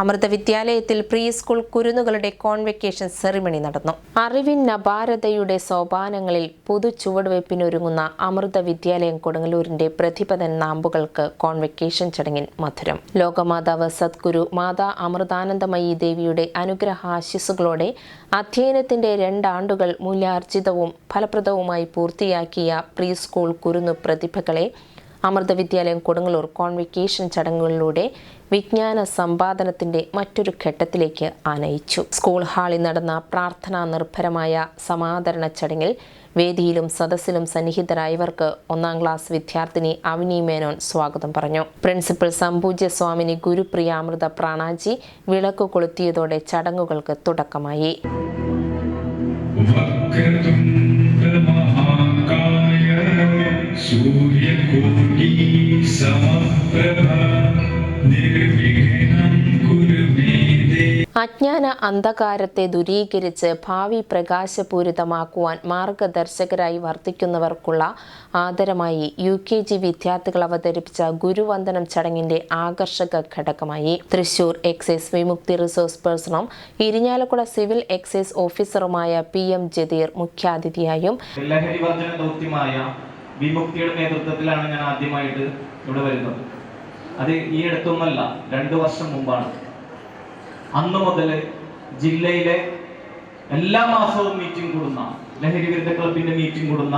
അമൃത വിദ്യാലയത്തിൽ pre school കുരുന്നുകളുടെ convocation ceremony നടന്നു. അറിവിൻ നബാരതയുടെ സോപാനങ്ങളിൽ പുതു ചുവടുവയ്പ്പിനൊരുങ്ങുന്ന അമൃത വിദ്യാലയം കൊടുങ്ങല്ലൂരിന്റെ പ്രതിപഥൻ നാമ്പുകൾക്ക് കോൺവെക്കേഷൻ ചടങ്ങിൽ മധുരം. ലോകമാതാവ് സദ്ഗുരു മാതാ അമൃതാനന്ദമയി ദേവിയുടെ അനുഗ്രഹാശിസുകളോടെ അധ്യയനത്തിന്റെ രണ്ടാണ്ടുകൾ മൂല്യാർജിതവും ഫലപ്രദവുമായി പൂർത്തിയാക്കിയ പ്രീ സ്കൂൾ കുരുന്നു പ്രതിഭകളെ അമൃത വിദ്യാലയം കൊടുങ്ങല്ലൂർ കോൺവെക്കേഷൻ ചടങ്ങുകളിലൂടെ വിജ്ഞാന സമ്പാദനത്തിന്റെ മറ്റൊരു ഘട്ടത്തിലേക്ക് ആനയിച്ചു. സ്കൂൾ ഹാളിൽ നടന്ന പ്രാർത്ഥനാ നിർഭരമായ സമാദരണ ചടങ്ങിൽ വേദിയിലും സദസ്സിലും സന്നിഹിതരായവർക്ക് ഒന്നാം ക്ലാസ് വിദ്യാർത്ഥിനി അവിനി മേനോൻ സ്വാഗതം പറഞ്ഞു. പ്രിൻസിപ്പൽ സംപൂജ്യ സ്വാമിനി ഗുരുപ്രിയാമൃത പ്രാണാജി വിളക്ക് കൊളുത്തിയതോടെ ചടങ്ങുകൾക്ക് തുടക്കമായി. അജ്ഞാന അന്ധകാരത്തെ ദുരീകരിച്ച് ഭാവി പ്രകാശപൂരിതമാക്കുവാൻ മാർഗദർശകരായി വർത്തിക്കുന്നവർക്കുള്ള ആദരമായി യു കെ ജി വിദ്യാർത്ഥികൾ അവതരിപ്പിച്ച ഗുരുവന്ദനം ചടങ്ങിന്റെ ആകർഷക ഘടകമായി. തൃശൂർ എക്സൈസ് വിമുക്തി റിസോഴ്സ് പേഴ്സണും ഇരിഞ്ഞാലക്കുട സിവിൽ എക്സൈസ് ഓഫീസറുമായ പി എം ജതീർ മുഖ്യാതിഥിയായും വിമുക്തിയുടെ നേതൃത്വത്തിലാണ് ഞാൻ ആദ്യമായിട്ട് ഇവിടെ വരുന്നത്. അത് ഈ അടുത്തൊന്നല്ല രണ്ടു വർഷം മുമ്പാണ്. അന്ന് മുതൽ ജില്ലയിലെ എല്ലാ മാസവും മീറ്റിംഗ് കൂടുന്ന ലഹരി വിരുദ്ധ ക്ലബിന്റെ മീറ്റിംഗ് കൂടുന്ന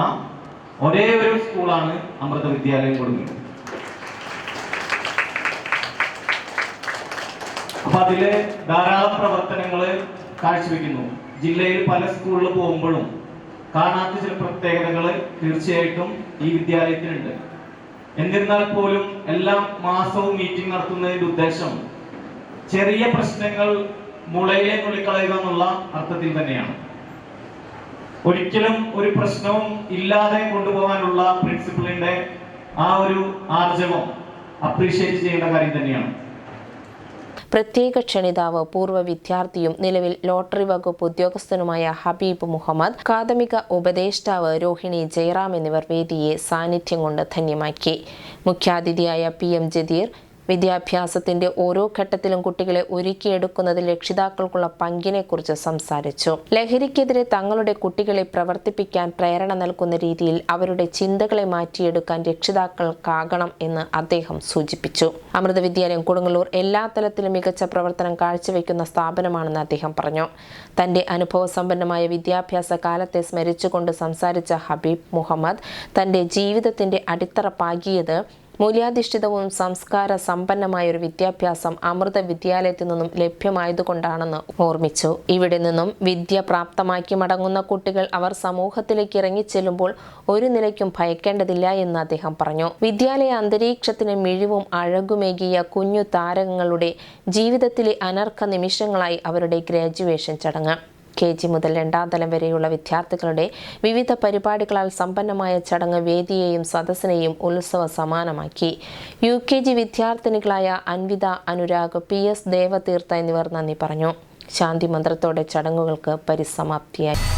ഒരേ ഒരു സ്കൂളാണ് അമൃത വിദ്യാലയം കൊടുങ്ങി അപ്പൊ അതിൽ ധാരാളം പ്രവർത്തനങ്ങൾ കാഴ്ചവെക്കുന്നു. ജില്ലയിൽ പല സ്കൂളിൽ പോകുമ്പോഴും കാണാത്ത ചില പ്രത്യേകതകൾ തീർച്ചയായിട്ടും ഈ വിദ്യാലയത്തിനുണ്ട്. എന്നിരുന്നാൽ പോലും എല്ലാ മാസവും മീറ്റിംഗ് നടത്തുന്നതിന്റെ ഉദ്ദേശം ചെറിയ പ്രശ്നങ്ങൾ മുളയിലെ നുള്ളിക്കളയുക എന്നുള്ള അർത്ഥത്തിൽ തന്നെയാണ്. ഒരിക്കലും ഒരു പ്രശ്നവും ഇല്ലാതെ കൊണ്ടുപോകാനുള്ള പ്രിൻസിപ്പിളിന്റെ ആ ഒരു ആർജവം അപ്രീഷിയേറ്റ് ചെയ്യേണ്ട കാര്യം തന്നെയാണ്. പ്രത്യേക ക്ഷണിതാവ് പൂർവ വിദ്യാർത്ഥിയും നിലവിൽ ലോട്ടറി വകുപ്പ് ഉദ്യോഗസ്ഥനുമായ ഹബീബ് മുഹമ്മദ് പ്രാഥമിക ഉപദേഷ്ടാവ് രോഹിണി ജയറാം എന്നിവർ വേദിയെ സാന്നിധ്യം കൊണ്ട് ധന്യമാക്കി. മുഖ്യാതിഥിയായ പി എം ജദീർ വിദ്യാഭ്യാസത്തിന്റെ ഓരോ ഘട്ടത്തിലും കുട്ടികളെ ഒരുക്കിയെടുക്കുന്നതിൽ രക്ഷിതാക്കൾക്കുള്ള പങ്കിനെക്കുറിച്ച് സംസാരിച്ചു. ലഹരിക്കെതിരെ തങ്ങളുടെ കുട്ടികളെ പ്രവർത്തിപ്പിക്കാൻ പ്രേരണ നൽകുന്ന രീതിയിൽ അവരുടെ ചിന്തകളെ മാറ്റിയെടുക്കാൻ രക്ഷിതാക്കൾക്കാകണം എന്ന് അദ്ദേഹം സൂചിപ്പിച്ചു. അമൃത വിദ്യാലയം കൊടുങ്ങല്ലൂർ എല്ലാ തലത്തിലും മികച്ച പ്രവർത്തനം കാഴ്ചവെക്കുന്ന സ്ഥാപനമാണെന്ന് അദ്ദേഹം പറഞ്ഞു. തന്റെ അനുഭവസമ്പന്നമായ വിദ്യാഭ്യാസ കാലത്തെ സ്മരിച്ചുകൊണ്ട് സംസാരിച്ച ഹബീബ് മുഹമ്മദ് തന്റെ ജീവിതത്തിന്റെ അടിത്തറ പാകിയത് മൂല്യാധിഷ്ഠിതവും സംസ്കാര സമ്പന്നമായ ഒരു വിദ്യാഭ്യാസം അമൃത വിദ്യാലയത്തിൽ നിന്നും ലഭ്യമായതുകൊണ്ടാണെന്ന് ഓർമ്മിച്ചു. ഇവിടെ നിന്നും വിദ്യ പ്രാപ്തമാക്കി മടങ്ങുന്ന കുട്ടികൾ അവർ സമൂഹത്തിലേക്ക് ഇറങ്ങിച്ചെല്ലുമ്പോൾ ഒരു നിലയ്ക്കും ഭയക്കേണ്ടതില്ല എന്ന് അദ്ദേഹം പറഞ്ഞു. വിദ്യാലയ അന്തരീക്ഷത്തിന് മിഴിവും അഴകുമേകിയ കുഞ്ഞു താരങ്ങളുടെ ജീവിതത്തിലെ അനർഘ നിമിഷങ്ങളായി അവരുടെ ഗ്രാജുവേഷൻ ചടങ്ങ്. കെ ജി മുതൽ രണ്ടാം തലം വരെയുള്ള വിദ്യാർത്ഥികളുടെ വിവിധ പരിപാടികളാൽ സമ്പന്നമായ ചടങ്ങ് വേദിയെയും സദസ്സിനെയും ഉത്സവ സമാനമാക്കി. യു കെ ജി വിദ്യാർത്ഥിനികളായ അൻവിത അനുരാഗ് പി എസ് ദേവതീർത്ഥ എന്നിവർ നന്ദി പറഞ്ഞു. ശാന്തി മന്ത്രത്തോടെ ചടങ്ങുകൾക്ക് പരിസമാപ്തിയായി.